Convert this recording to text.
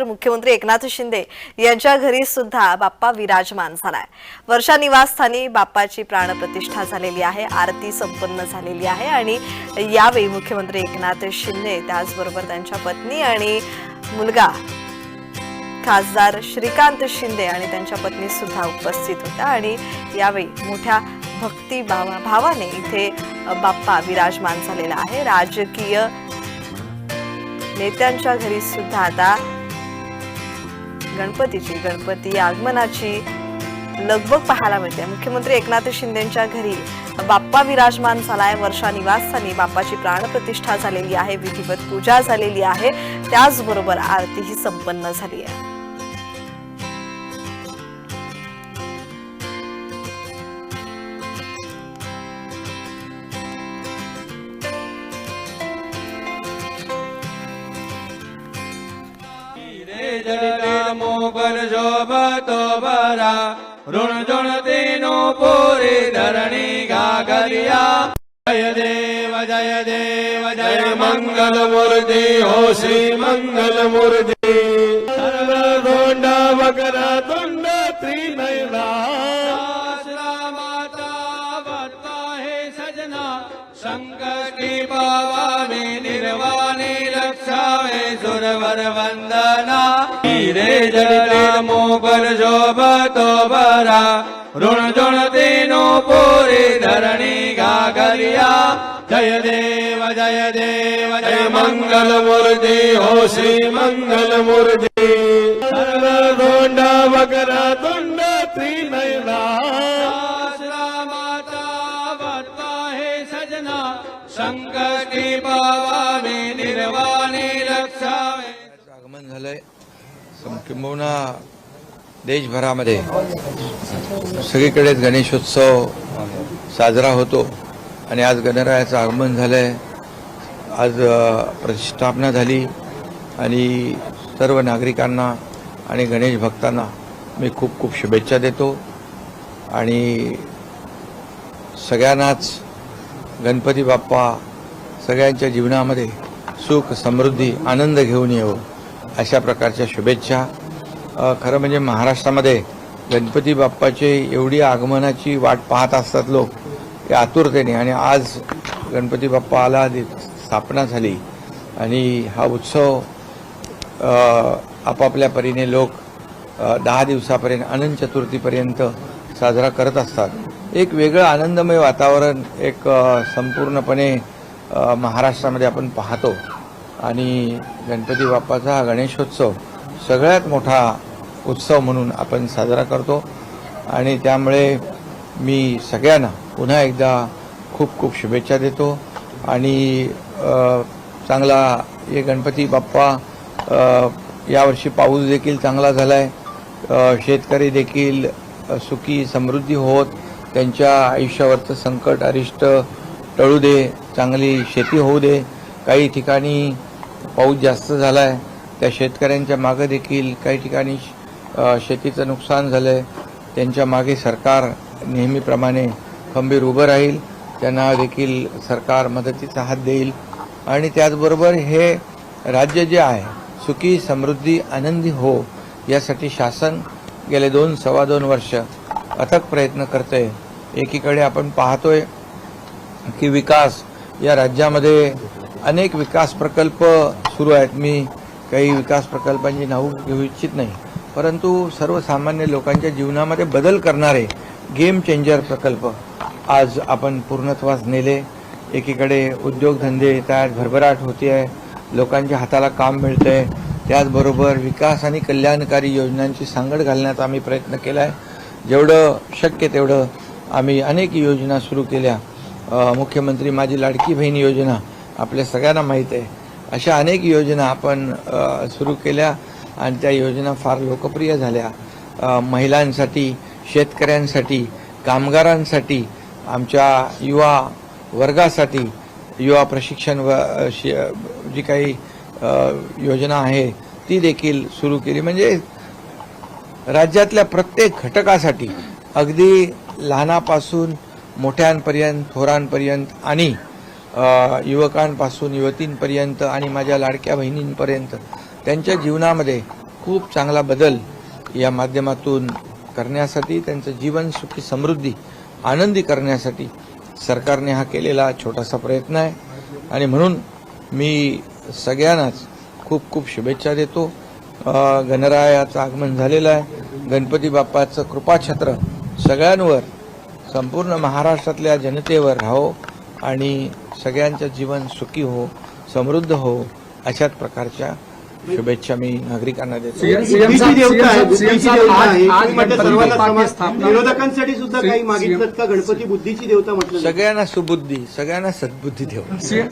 तर मुख्यमंत्री एकनाथ शिंदे यांच्या घरी सुद्धा बाप्पा विराजमान झालाय. वर्षा निवासस्थानी बाप्पाची प्राणप्रतिष्ठा झालेली आहे आरती संपन्न झालेली आहे आणि यावेळी मुख्यमंत्री एकनाथ शिंदे त्याचबरोबर त्यांच्या पत्नी आणि मुलगा खासदार श्रीकांत शिंदे आणि त्यांच्या पत्नी सुद्धा उपस्थित होत्या आणि यावेळी मोठ्या भक्ती भावा भावाने इथे बाप्पा विराजमान झालेला आहे. राजकीय नेत्यांच्या घरी सुद्धा आता गणपतीची गणपती आगमनाची लगबग पाहायला मिळते. मुख्यमंत्री एकनाथ शिंदेच्या घरी बाप्पा विराजमान झालाय. वर्षा निवासस्थानी बाप्पाची प्राणप्रतिष्ठा झालेली आहे. विधिवत पूजा झालेली आहे. त्याचबरोबर आरतीही संपन्न झाली आहे. रे મોગલ શોભતો ભરા. ઋણ જુણ તેનો પૂરી ધરણી ગાગરિયા. જય દેવ જય દેવ જય મંગલ મૂર્તિ હો શ્રી મંગલ મૂર્તિ સર્વ ધોંડ વગર તુંડ ત્રિનૈલા માતા વર્તા હે સજના. સંકટી પાવાને નિર્વાને રક્ષાવે સુરવર વંદના. रे जडिता मोगर शोभतो बरा. ऋण जुण तेनो पोरे धरणी गागरिया जय देव जय देव जय मंगल मूर्ती. हो श्री मंगल मूर्ती. सर्व दोंड बत्ता हे सजना. संकटी पावावे निर्वाणी रक्षावे. आगमन झालंय. सम- किंबहुना देशभरामध्ये सगळीकडेच गणेशोत्सव साजरा होतो आणि आज गणरायाचं आगमन झालंय. आज प्रतिष्ठापना झाली आणि सर्व नागरिकांना आणि गणेश भक्तांना मी खूप खूप शुभेच्छा देतो. आणि सगळ्यांनाच गणपती बाप्पा सगळ्यांच्या जीवनामध्ये सुख समृद्धी आनंद घेऊन येवो. अशा प्रकारच्या शुभेच्छा. खरं म्हणजे महाराष्ट्रामध्ये गणपती बाप्पाचे एवढी आगमनाची वाट पाहत असतात लोक ते आतुरतेने. आणि आज गणपती बाप्पा आला आधी स्थापना झाली आणि हा उत्सव आपापल्या परीने लोक दहा दिवसापर्यंत अनंत चतुर्थीपर्यंत साजरा करत असतात. एक वेगळं आनंदमय वातावरण एक संपूर्णपणे महाराष्ट्रामध्ये आपण पाहतो. आणि गणपती बाप्पाचा हा गणेशोत्सव सगळ्यात मोठा उत्सव म्हणून आपण साजरा करतो. आणि त्यामुळे मी सगळ्यांना पुन्हा एकदा खूप खूप शुभेच्छा देतो. आणि चांगला हे गणपती बाप्पा यावर्षी पाऊस देखील चांगला झाला आहे शेतकरी देखील सुखी समृद्धी होत. त्यांच्या आयुष्यावरचं संकट अरिष्ट टळू दे चांगली शेती होऊ दे. काही ठिकाणी पाऊस जास्त झाला आहे त्या शेतकऱ्यांच्या मागे देखील काही ठिकाणी शेतीचं नुकसान झालं आहे त्यांच्या मागे सरकार नेहमीप्रमाणे खंबीर उभं राहील. त्यांना देखील सरकार मदतीचा हात देईल. आणि त्याचबरोबर हे राज्य जे आहे सुखी समृद्धी आनंदी हो यासाठी शासन गेले दोन सव्वा दोन वर्ष अथक प्रयत्न करतंय. एकीकडे आपण पाहतोय की विकास या राज्यामध्ये अनेक विकास प्रकल्प सुरू आहेत. मी काही विकास प्रकल्पांची नावं घेऊ इच्छित नाही. परंतु सर्वसामान्य लोकांच्या जीवनामध्ये बदल करणारे गेम चेंजर प्रकल्प आज आपण पूर्णत्वास नेले. एकीकडे उद्योगधंदे त्यात भरभराट होते आहे लोकांच्या हाताला काम मिळतंय. त्याचबरोबर विकास आणि कल्याणकारी योजनांची सांगड घालण्याचा आम्ही प्रयत्न केला आहे जेवढं शक्य तेवढं आम्ही अनेक योजना सुरू केल्या. मुख्यमंत्री माझी लाडकी बहीण योजना आपल्या सगळ्यांना माहीत आहे. अशा अनेक योजना आपण सुरू केल्या आणि त्या योजना फार लोकप्रिय झाल्या. महिलांसाठी शेतकऱ्यांसाठी कामगारांसाठी आमच्या युवा वर्गासाठी युवा प्रशिक्षण व जी काही योजना आहे ती देखील सुरू केली. म्हणजे राज्यातल्या प्रत्येक घटकासाठी अगदी लहानापासून मोठ्यांपर्यंत थोरांपर्यंत आणि युवकांपासून युवतींपर्यंत आणि माझ्या लाडक्या बहिणींपर्यंत त्यांच्या जीवनामध्ये खूप चांगला बदल या माध्यमातून करण्यासाठी त्यांचं जीवन सुखी समृद्धी आनंदी करण्यासाठी सरकारने हा केलेला छोटासा प्रयत्न आहे. आणि म्हणून मी सगळ्यांनाच खूप खूप शुभेच्छा देतो. गणरायाचं आगमन झालेलं आहे. गणपती बाप्पाचं कृपाछत्र सगळ्यांवर संपूर्ण महाराष्ट्रातल्या जनतेवर राहो आणि सगळ्यांचं जीवन सुखी हो समृद्ध हो अशाच प्रकारच्या शुभेच्छा मी नागरिकांना देतो. विरोधकांसाठी सुद्धा काही मागितलं का गणपती बुद्धीची देवता म्हटलं. सगळ्यांना सुबुद्धी सगळ्यांना सद्बुद्धी सीएम